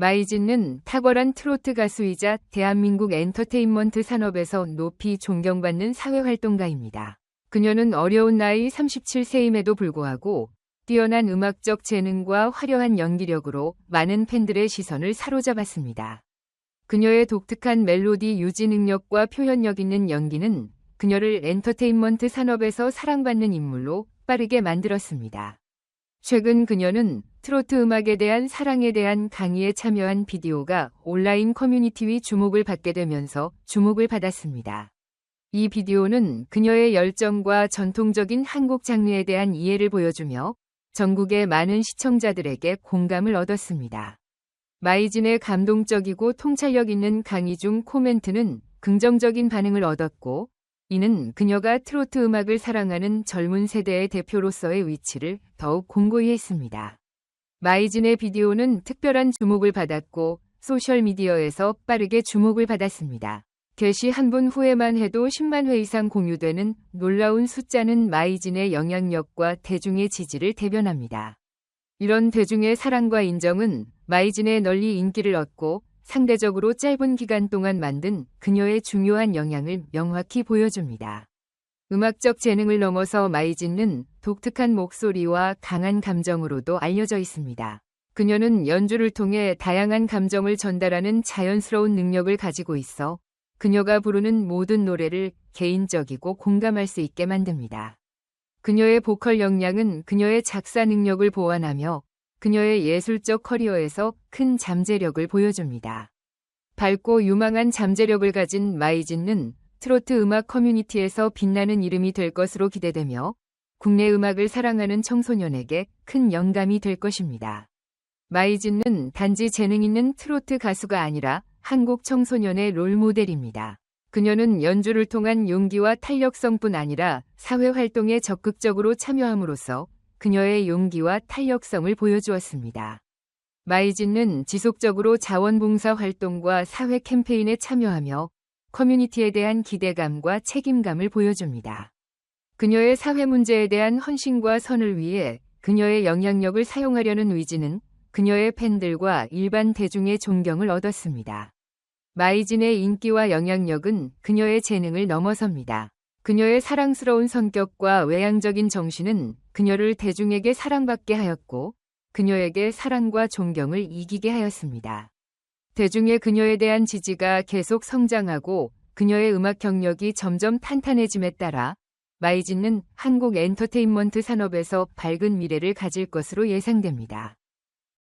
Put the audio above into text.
마이진은 탁월한 트로트 가수이자 대한민국 엔터테인먼트 산업에서 높이 존경받는 사회활동가입니다. 그녀는 어려운 나이 37세임에도 불구하고 뛰어난 음악적 재능과 화려한 연기력으로 많은 팬들의 시선을 사로잡았습니다. 그녀의 독특한 멜로디 유지 능력과 표현력 있는 연기는 그녀를 엔터테인먼트 산업에서 사랑받는 인물로 빠르게 만들었습니다. 최근 그녀는 트로트 음악에 대한 사랑에 대한 강의에 참여한 비디오가 온라인 커뮤니티의 주목을 받게 되면서 주목을 받았습니다. 이 비디오는 그녀의 열정과 전통적인 한국 장르에 대한 이해를 보여주며 전국의 많은 시청자들에게 공감을 얻었습니다. 마이진의 감동적이고 통찰력 있는 강의 중 코멘트는 긍정적인 반응을 얻었고 이는 그녀가 트로트 음악을 사랑하는 젊은 세대의 대표로서의 위치를 더욱 공고히 했습니다. 마이진의 비디오는 특별한 주목을 받았고 소셜미디어에서 빠르게 주목을 받았습니다. 게시 한 분 후에만 해도 10만 회 이상 공유되는 놀라운 숫자는 마이진의 영향력과 대중의 지지를 대변합니다. 이런 대중의 사랑과 인정은 마이진의 널리 인기를 얻고 상대적으로 짧은 기간 동안 만든 그녀의 중요한 영향을 명확히 보여줍니다. 음악적 재능을 넘어서 마이진은 독특한 목소리와 강한 감정으로도 알려져 있습니다. 그녀는 연주를 통해 다양한 감정을 전달하는 자연스러운 능력을 가지고 있어 그녀가 부르는 모든 노래를 개인적이고 공감할 수 있게 만듭니다. 그녀의 보컬 역량은 그녀의 작사 능력을 보완하며 그녀의 예술적 커리어에서 큰 잠재력을 보여줍니다. 밝고 유망한 잠재력을 가진 마이진는 트로트 음악 커뮤니티에서 빛나는 이름이 될 것으로 기대되며 국내 음악을 사랑하는 청소년에게 큰 영감이 될 것입니다. 마이진은 단지 재능 있는 트로트 가수가 아니라 한국 청소년의 롤모델입니다. 그녀는 연주를 통한 용기와 탄력성뿐 아니라 사회 활동에 적극적으로 참여함으로써 그녀의 용기와 탄력성을 보여주었습니다. 마이진은 지속적으로 자원봉사 활동과 사회 캠페인에 참여하며 커뮤니티에 대한 기대감과 책임감을 보여줍니다. 그녀의 사회 문제에 대한 헌신과 선을 위해 그녀의 영향력을 사용하려는 의지는 그녀의 팬들과 일반 대중의 존경을 얻었습니다. 마이진의 인기와 영향력은 그녀의 재능을 넘어섭니다. 그녀의 사랑스러운 성격과 외향적인 정신은 그녀를 대중에게 사랑받게 하였고 그녀에게 사랑과 존경을 이기게 하였습니다. 대중의 그녀에 대한 지지가 계속 성장하고 그녀의 음악 경력이 점점 탄탄해짐에 따라 마이진은 한국 엔터테인먼트 산업에서 밝은 미래를 가질 것으로 예상됩니다.